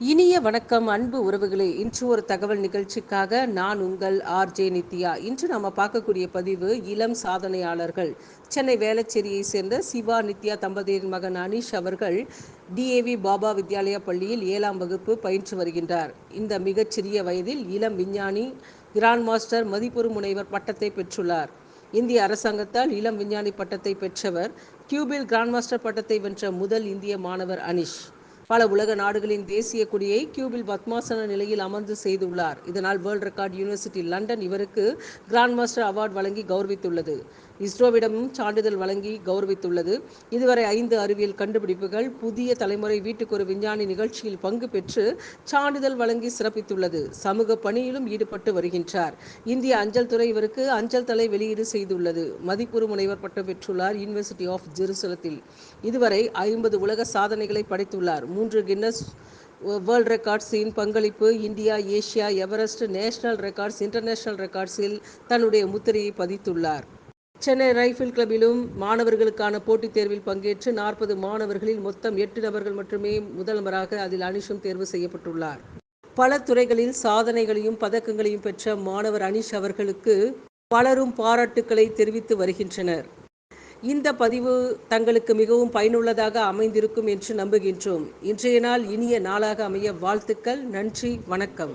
இனிய வணக்கம் அன்பு உறவுகளே. இன்று ஒரு தகவல் நிகழ்ச்சிக்காக நான் உங்கள் ஆர்ஜே நித்யா. இன்று நம்ம பார்க்கக்கூடிய பதிவு இளம் சாதனையாளர்கள். சென்னை வேளச்சேரியை சேர்ந்த சிவா நித்யா தம்பதியின் மகன் அனீஷ் அவர்கள் டிஏவி பாபா வித்யாலயா பள்ளியில் ஏழாம் வகுப்பு பயின்று வருகின்றார். இந்த மிகச்சிறிய வயதில் இளம் விஞ்ஞானி கிராண்ட் மாஸ்டர் மதிப்புறு முனைவர் பட்டத்தை பெற்றுள்ளார். இந்திய அரசாங்கத்தால் இளம் விஞ்ஞானி பட்டத்தை பெற்றவர் கியூபில் கிராண்ட் மாஸ்டர் பட்டத்தை வென்ற முதல் இந்திய மாணவர் அனிஷ். பல உலக நாடுகளின் தேசிய கொடியை கியூபில் பத்மாசன நிலையில் அமர்ந்து செய்துள்ளார். இதனால் வேர்ல்ட் ரெக்கார்ட் யூனிவர்சிட்டி லண்டன் இவருக்கு கிராண்ட் மாஸ்டர் அவார்டு வழங்கி கௌரவித்துள்ளது. இஸ்ரோவிடமும் சான்றிதழ் வழங்கி கௌரவித்துள்ளது. இதுவரை ஐந்து அறிவியல் கண்டுபிடிப்புகள் புதிய தலைமுறை வீட்டுக்கு ஒரு விஞ்ஞானி நிகழ்ச்சியில் பங்கு பெற்று சான்றிதழ் வழங்கி சிறப்பித்துள்ளது. சமூக பணியிலும் ஈடுபட்டு வருகின்றார். இந்திய அஞ்சல் துறை இவருக்கு அஞ்சல் தலை வெளியீடு செய்துள்ளது. மதிப்புறு முனைவர் பட்டம் பெற்றுள்ளார் யூனிவர்சிட்டி ஆஃப் ஜெருசலத்தில். இதுவரை ஐம்பது உலக சாதனைகளை படைத்துள்ளார். மூன்று கின்னஸ் வேர்ல்ட் ரெக்கார்ட்ஸின் பங்களிப்பு India Asia Everest national records international ரெக்கார்ட்ஸில் தன்னுடைய முத்திரையை பதித்துள்ளார். சென்னை ரைஃபிள் கிளப்பிலும் மாணவர்களுக்கான போட்டித் தேர்வில் பங்கேற்று நாற்பது மாணவர்களில் மொத்தம் எட்டு நபர்கள் மட்டுமே முதல்வராக அதில் அனிஷும் தேர்வு செய்யப்பட்டுள்ளார். பல துறைகளில் சாதனைகளையும் பதக்கங்களையும் பெற்ற மாணவர் அனிஷ் அவர்களுக்கு பலரும் பாராட்டுக்களை தெரிவித்து வருகின்றனர். இந்த பதிவு தங்களுக்கு மிகவும் பயனுள்ளதாக அமைந்திருக்கும் என்று நம்புகின்றோம். இன்றைய நாள் இனிய நாளாக அமைய வாழ்த்துக்கள். நன்றி. வணக்கம்.